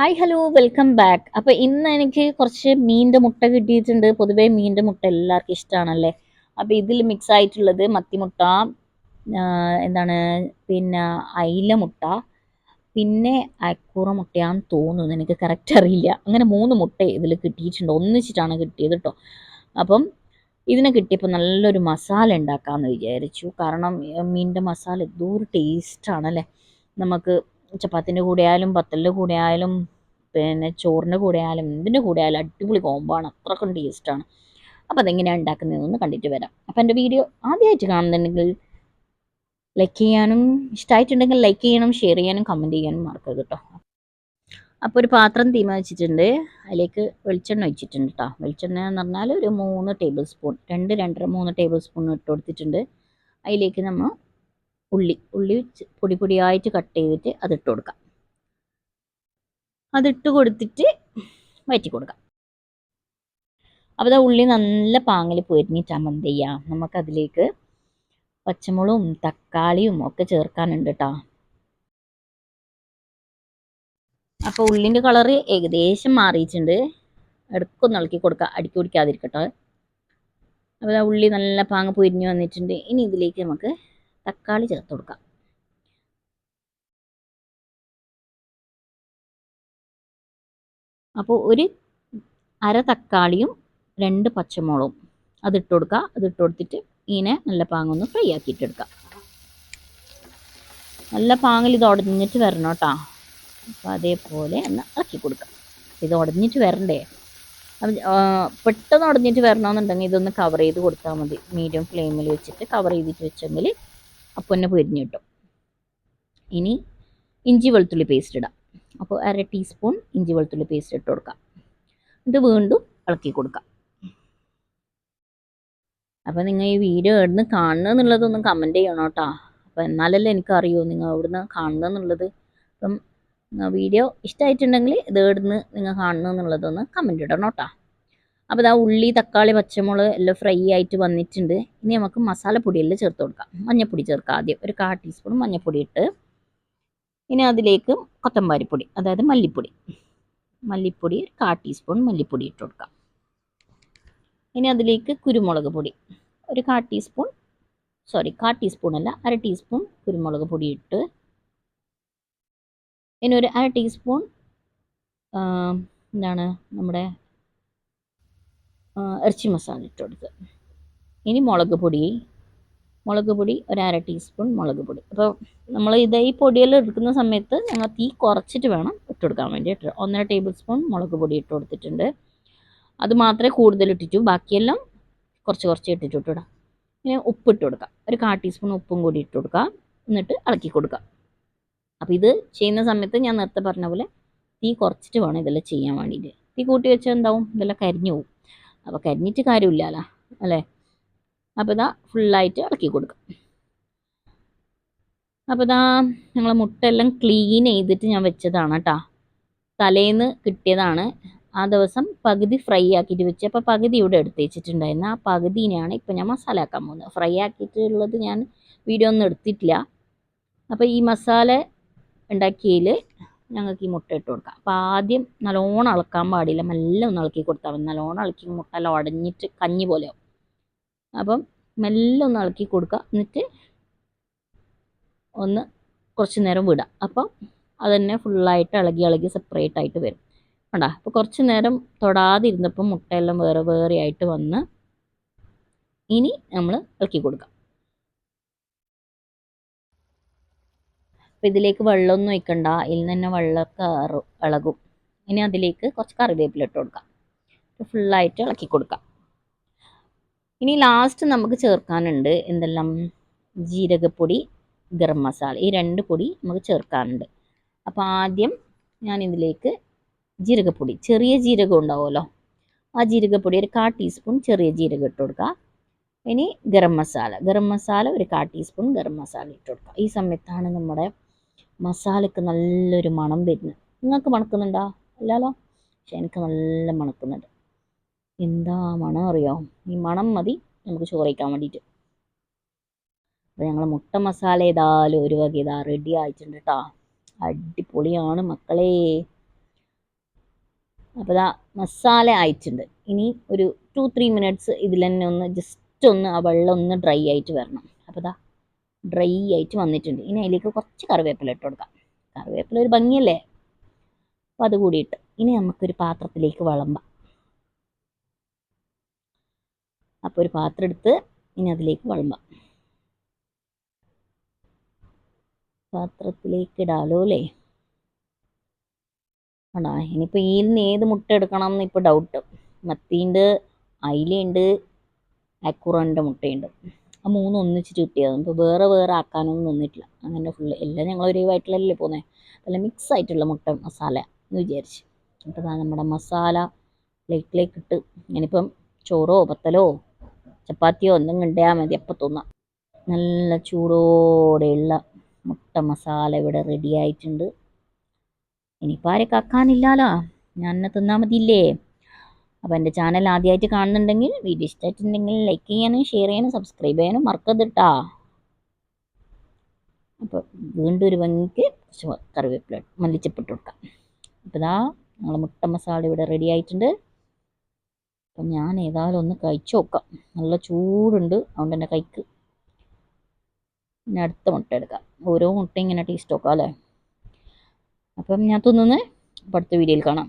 Hi hello welcome back അപ്പോൾ ഇന്ന് എനിക്ക് കുറച്ച് മീനിന്റെ മുട്ട കിട്ടിയിട്ടുണ്ട്. പൊതുവേ മീനിന്റെ മുട്ട എല്ലാവർക്കും ഇഷ്ടമാണല്ലേ അപ്പോൾ ഇതിൽ മിക്സ് ആയിട്ടുള്ളത് മത്തിമുട്ട എന്താണ് പിന്നെ അയില മുട്ട പിന്നെ അക്കൂറ മുട്ടയാന്ന് തോന്നുന്നു. എനിക്ക് കറക്റ്റ് അറിയില്ല. അങ്ങനെ മൂന്ന് മുട്ട ഇതിൽ കിട്ടിയിട്ടുണ്ട്. ഒന്നിച്ചിട്ടാണ് കിട്ടിയത് കേട്ടോ അപ്പം ഇതിനെ കിട്ടിയപ്പോൾ നല്ലൊരു മസാല ഉണ്ടാക്കാമെന്ന് വിചാരിച്ചു. കാരണം മീന്റെ മസാല എന്തോ ഒരു ടേസ്റ്റാണല്ലേ നമുക്ക് ചപ്പാത്തിന്റെ കൂടെ ആയാലും പത്തലിന്റെ കൂടെ ആയാലും പിന്നെ ചോറിന്റെ കൂടെ ആയാലും എന്തിന്റെ കൂടെ ആയാലും അടിപൊളി കോമ്പാണ് അത്രക്കും ടേസ്റ്റാണ് അപ്പോൾ അതെങ്ങനെയാണ് ഉണ്ടാക്കുന്നതെന്ന് കണ്ടിട്ട് വരാം. അപ്പോൾ എന്റെ വീഡിയോ ആദ്യമായിട്ട് കാണുന്നുണ്ടെങ്കിൽ ലൈക്ക് ചെയ്യാനും ഇഷ്ടമായിട്ടുണ്ടെങ്കിൽ ലൈക്ക് ചെയ്യണം ഷെയർ ചെയ്യാനും കമന്റ് ചെയ്യാനും മറക്കരുത് കേട്ടോ അപ്പോൾ ഒരു പാത്രം തീമ വെച്ചിട്ടുണ്ട് അതിലേക്ക് വെളിച്ചെണ്ണ ഒഴിച്ചിട്ടുണ്ട് കേട്ടോ വെളിച്ചെണ്ണ എന്ന് പറഞ്ഞാൽ ഒരു മൂന്ന് ടേബിൾ സ്പൂൺ രണ്ട് രണ്ടര മൂന്ന് ടേബിൾ സ്പൂൺ ഇട്ട് കൊടുത്തിട്ടുണ്ട്. അതിലേക്ക് നമ്മൾ ഉള്ളി ഉള്ളി പൊടി പൊടിയായിട്ട് കട്ട് ചെയ്തിട്ട് അതിട്ട് കൊടുക്കാം. അതിട്ട് കൊടുത്തിട്ട് വയറ്റി കൊടുക്കാം. അപ്പോൾ ഉള്ളി നല്ല പാങ്ങിൽ പൊരിഞ്ഞിട്ടാകുമ്പോൾ എന്ത് ചെയ്യാം നമുക്കതിലേക്ക് പച്ചമുളകും തക്കാളിയും ഒക്കെ ചേർക്കാനുണ്ട് കേട്ടോ അപ്പോൾ ഉള്ളിന്റെ കളറ് ഏകദേശം മാറിയിട്ടുണ്ട്. ഇടക്കൊന്ന് ഇളക്കി കൊടുക്കുക അടിക്കി പിടിക്കാതിരിക്കട്ടോ. അപ്പോൾ ഉള്ളി നല്ല പാങ്ങ് പൊരിഞ്ഞ് വന്നിട്ടുണ്ട്. ഇനി ഇതിലേക്ക് നമുക്ക് തക്കാളി ചേർത്ത് കൊടുക്കാം. അപ്പോൾ ഒരു അര തക്കാളിയും രണ്ട് പച്ചമുളകും അതിട്ട് കൊടുക്കുക അതിട്ട് കൊടുത്തിട്ട് ഇങ്ങനെ നല്ല പാങ്ങൊന്ന് ഫ്രൈ ആക്കിയിട്ടെടുക്കാം നല്ല പാങ്ങിൽ ഇത് ഉടഞ്ഞിട്ട് വരണം കേട്ടോ. അപ്പോൾ അതേപോലെ ഒന്ന് ഇളക്കി കൊടുക്കാം. ഇത് ഉടഞ്ഞിട്ട് വരണ്ടേ? അപ്പം പെട്ടെന്ന് ഉടഞ്ഞിട്ട് വരണമെന്നുണ്ടെങ്കിൽ ഇതൊന്ന് കവർ ചെയ്ത് കൊടുത്താൽ മതി. മീഡിയം ഫ്ലെയിമിൽ വെച്ചിട്ട് കവർ ചെയ്തിട്ട് വെച്ചെങ്കിൽ അപ്പോൾ തന്നെ പൊരിഞ്ഞ് കിട്ടും. ഇനി ഇഞ്ചി വെളുത്തുള്ളി പേസ്റ്റ് ഇടാം. അപ്പോൾ അര ടീസ്പൂൺ ഇഞ്ചി വെളുത്തുള്ളി പേസ്റ്റ് ഇട്ട് കൊടുക്കാം. ഇത് വീണ്ടും ഇളക്കി കൊടുക്കാം. അപ്പോൾ നിങ്ങൾ ഈ വീഡിയോ എവിടുന്ന് കാണുന്നത് എന്നുള്ളതൊന്ന് കമന്റ് ചെയ്യണം കേട്ടോ. അപ്പോൾ എന്നാലല്ലേ എനിക്കറിയൂ നിങ്ങൾ എവിടുന്ന് കാണുന്നത് എന്നുള്ളത്. അപ്പം വീഡിയോ ഇഷ്ടമായിട്ടുണ്ടെങ്കിൽ ഇത് എവിടുന്ന് നിങ്ങൾ കാണുന്നത് എന്നുള്ളതൊന്ന് കമന്റ് ഇടണം കേട്ടോ. അപ്പോൾ ഇതാ ഉള്ളി തക്കാളി പച്ചമുളക് എല്ലാം ഫ്രൈ ആയിട്ട് വന്നിട്ടുണ്ട്. ഇനി നമുക്ക് മസാലപ്പൊടിയെല്ലാം ചേർത്ത് കൊടുക്കാം. മഞ്ഞൾപ്പൊടി ചേർക്കാം ആദ്യം. ഒരു കാ ടീസ്പൂൺ മഞ്ഞൾപ്പൊടി ഇട്ട്. ഇനി അതിലേക്ക് കൊത്തമ്പാരിപ്പൊടി അതായത് മല്ലിപ്പൊടി. മല്ലിപ്പൊടി ഒരു കാ ടീസ്പൂൺ മല്ലിപ്പൊടി ഇട്ട് കൊടുക്കാം. ഇനി അതിലേക്ക് കുരുമുളക് പൊടി. ഒരു കാ ടീസ്പൂൺ സോറി കാ ടീസ്പൂൺ അല്ല അര ടീസ്പൂൺ കുരുമുളക് പൊടി ഇട്ട്. ഇനി ഒരു അര ടീസ്പൂൺ എന്താണ് നമ്മുടെ ഇറച്ചി മസാല ഇട്ട് കൊടുക്കുക. ഇനി മുളക് പൊടി. മുളക് പൊടി ഒരു അര ടീസ്പൂൺ മുളക് പൊടി. അപ്പോൾ നമ്മൾ ഇത് ഈ പൊടിയെല്ലാം എടുക്കുന്ന സമയത്ത് ഞങ്ങൾ തീ കുറച്ചിട്ട് വേണം ഇട്ട് കൊടുക്കാൻ വേണ്ടിയിട്ട്. ഒന്നര ടേബിൾ സ്പൂൺ മുളക് പൊടി ഇട്ട് കൊടുത്തിട്ടുണ്ട്. അത് മാത്രമേ കൂടുതൽ ഇട്ടിട്ടു. ബാക്കിയെല്ലാം കുറച്ച് കുറച്ച് ഇട്ടിട്ട് ഇട്ടിടാം ഇനി ഉപ്പ് ഇട്ട് കൊടുക്കാം. ഒരു കാ ടീസ്പൂൺ ഉപ്പും കൂടി ഇട്ട് കൊടുക്കാം. എന്നിട്ട് ഇളക്കി കൊടുക്കാം. അപ്പോൾ ഇത് ചെയ്യുന്ന സമയത്ത് ഞാൻ നേരത്തെ പറഞ്ഞ പോലെ തീ കുറച്ചിട്ട് വേണം ഇതെല്ലാം ചെയ്യാൻ വേണ്ടിയിട്ട്. തീ കൂട്ടി വെച്ചാൽ എന്താവും? ഇതെല്ലാം കരിഞ്ഞു പോകും. അപ്പോൾ കരിഞ്ഞിട്ട് കാര്യമില്ലല്ലോ അല്ലേ? അപ്പോൾ ഇതാ ഫുള്ളായിട്ട് ഇളക്കി കൊടുക്കാം. അപ്പോൾ ഇതാ ഞങ്ങൾ മുട്ടയെല്ലാം ക്ലീൻ ചെയ്തിട്ട് ഞാൻ വെച്ചതാണ് കേട്ടോ. തലേന്ന് കിട്ടിയതാണ്. ആ ദിവസം പകുതി ഫ്രൈ ആക്കിയിട്ട് വെച്ച്. അപ്പോൾ പകുതി ഇവിടെ എടുത്ത് വെച്ചിട്ടുണ്ടായിരുന്നു ആ പകുതിനെയാണ് ഇപ്പോൾ ഞാൻ മസാല ആക്കാൻ പോകുന്നത്. ഫ്രൈ ആക്കിയിട്ടുള്ളത് ഞാൻ വീഡിയോ ഒന്നും എടുത്തിട്ടില്ല. അപ്പോൾ ഈ മസാല ഉണ്ടാക്കിയതിൽ ഞങ്ങൾക്ക് ഈ മുട്ട ഇട്ട് കൊടുക്കാം. അപ്പോൾ ആദ്യം നല്ലോണം ഇളക്കാൻ പാടില്ല. മെല്ലെ ഒന്ന് ഇളക്കി കൊടുത്താൽ മതി. നല്ലോണം ഇളക്കി മുട്ട എല്ലാം ഉടഞ്ഞിട്ട് കഞ്ഞി പോലെയാവും അപ്പം മെല്ലെ ഒന്ന് ഇളക്കി കൊടുക്കുക. എന്നിട്ട് ഒന്ന് കുറച്ച് നേരം വിടാം അപ്പം അത് തന്നെ ഫുള്ളായിട്ട് ഇളകി ഇളകി സെപ്പറേറ്റ് ആയിട്ട് വരും. കണ്ടാ? അപ്പോൾ കുറച്ച് നേരം തൊടാതെ ഇരുന്നപ്പം മുട്ടയെല്ലാം വേറെ വേറെ ആയിട്ട് വന്ന് ഇനി നമ്മൾ ഇളക്കി കൊടുക്കാം. അപ്പം ഇതിലേക്ക് വെള്ളമൊന്നും ഒഴിക്കണ്ട. ഇതിൽ നിന്ന് തന്നെ വെള്ളമൊക്കെ ഇളകും. ഇനി അതിലേക്ക് കുറച്ച് കറിവേപ്പില ഇട്ട് കൊടുക്കാം. ഫുള്ളായിട്ട് ഇളക്കി കൊടുക്കാം. ഇനി ലാസ്റ്റ് നമുക്ക് ചേർക്കാനുണ്ട് എന്തെല്ലാം? ജീരകപ്പൊടി ഗരം മസാല. ഈ രണ്ട് പൊടി നമുക്ക് ചേർക്കാനുണ്ട്. അപ്പോൾ ആദ്യം ഞാൻ ഇതിലേക്ക് ജീരകപ്പൊടി ചെറിയ ജീരകം ഉണ്ടാവുമല്ലോ. ആ ജീരകപ്പൊടി ഒരു കാ ടീസ്പൂൺ ചെറിയ ജീരകം ഇട്ട് കൊടുക്കുക. ഇനി ഗരം മസാല. ഗരം മസാല ഒരു കാ ടീസ്പൂൺ ഗരം മസാല ഇട്ട് കൊടുക്കുക. ഈ സമയത്താണ് നമ്മുടെ മസാലയ്ക്ക് നല്ലൊരു മണം വരുന്നു. നിങ്ങൾക്ക് മണക്കുന്നുണ്ടോ? അല്ലാലോ? പക്ഷെ എനിക്ക് നല്ല മണക്കുന്നുണ്ട്. എന്താ മണം അറിയോ? ഈ മണം മതി. നമുക്ക് ചോറ് കഴിക്കാൻ വേണ്ടിയിട്ട്. അപ്പോൾ ഞങ്ങൾ മുട്ട മസാല ഏതായാലും ഒരു വക ഇതാ റെഡി ആയിട്ടുണ്ട് കേട്ടോ അടിപൊളിയാണ് മക്കളെ. അപ്പോൾ ഇതാ മസാല ആയിട്ടുണ്ട്. ഇനി ഒരു ടു ത്രീ മിനിറ്റ്സ് ഇതിൽ തന്നെ ഒന്ന് ജസ്റ്റ് ഒന്ന് ആ വെള്ളം ഒന്ന് ഡ്രൈ ആയിട്ട് വരണം. അപ്പോൾ ഇതാ ഡ്രൈ ആയിട്ട് വന്നിട്ടുണ്ട്. ഇനി അതിലേക്ക് കുറച്ച് കറിവേപ്പില ഇട്ട് കൊടുക്കാം. കറിവേപ്പില ഒരു ഭംഗിയല്ലേ? അപ്പോൾ അത് കൂടി ഇട്ട് ഇനി നമുക്കൊരു പാത്രത്തിലേക്ക് വിളമ്പാം. അപ്പോൾ ഒരു പാത്രം എടുത്ത് ഇനി അതിലേക്ക് വിളമ്പാം. പാത്രത്തിലേക്ക് ഇടാലോ അല്ലേ? ആണോ? ഇനിയിപ്പോൾ ഈ നിന്ന് ഏത് മുട്ട എടുക്കണം എന്ന് ഇപ്പോൾ ഡൗട്ട് മത്തീന്റെ അയിലുണ്ട് അക്കുറന്റെ മുട്ടയുണ്ട്. ആ മൂന്നും ഒന്നിച്ചിട്ട് കിട്ടിയത് ഇപ്പോൾ വേറെ വേറെ ആക്കാനൊന്നും നിന്നിട്ടില്ല. അങ്ങനെ ഫുള്ള് എല്ലാം ഞങ്ങൾ ഒരേ വയറ്റിലല്ലേ പോകുന്നത് നല്ല മിക്സ് ആയിട്ടുള്ള മുട്ട മസാല എന്ന് വിചാരിച്ച്. അപ്പോൾ നമ്മുടെ മസാല പ്ലേറ്റിലേക്ക് ഇട്ട് ഇനിയിപ്പം ചോറോ പത്തലോ ചപ്പാത്തിയോ എന്തെങ്കിലും ഉണ്ടായാൽ മതി. അപ്പം തോന്നാം. നല്ല ചൂടോടെയുള്ള മുട്ട മസാല ഇവിടെ റെഡി ആയിട്ടുണ്ട്. ഇനിയിപ്പോൾ ആരെ കക്കാനില്ലാലോ ഞാൻ തിന്നാൽ മതിയില്ലേ? അപ്പോൾ എന്റെ ചാനൽ ആദ്യമായിട്ട് കാണുന്നുണ്ടെങ്കിൽ വീഡിയോ ഇഷ്ടമായിട്ടുണ്ടെങ്കിൽ ലൈക്ക് ചെയ്യാനും ഷെയർ ചെയ്യാനും സബ്സ്ക്രൈബ് ചെയ്യാനും മറക്കരുത് അപ്പോൾ വീണ്ടും ഒരു ഭംഗിക്ക് കുറച്ച് കറിവേപ്പില മല്ലിച്ചപ്പിട്ട് കൊടുക്കാം. അപ്പോൾ ഇതാ നമ്മളെ മുട്ട മസാല ഇവിടെ റെഡി ആയിട്ടുണ്ട്. അപ്പം ഞാൻ ഏതായാലും ഒന്ന് കഴിച്ചു നോക്കാം. നല്ല ചൂടുണ്ട്. അതുകൊണ്ട് തന്നെ കൈക്ക് പിന്നെ അടുത്ത മുട്ട എടുക്കാം. ഓരോ മുട്ട ഇങ്ങനെ ടേസ്റ്റ് നോക്കാം അല്ലേ? അപ്പം ഞാൻ തിന്നുന്നത് അപ്പം അടുത്ത വീഡിയോയിൽ കാണാം.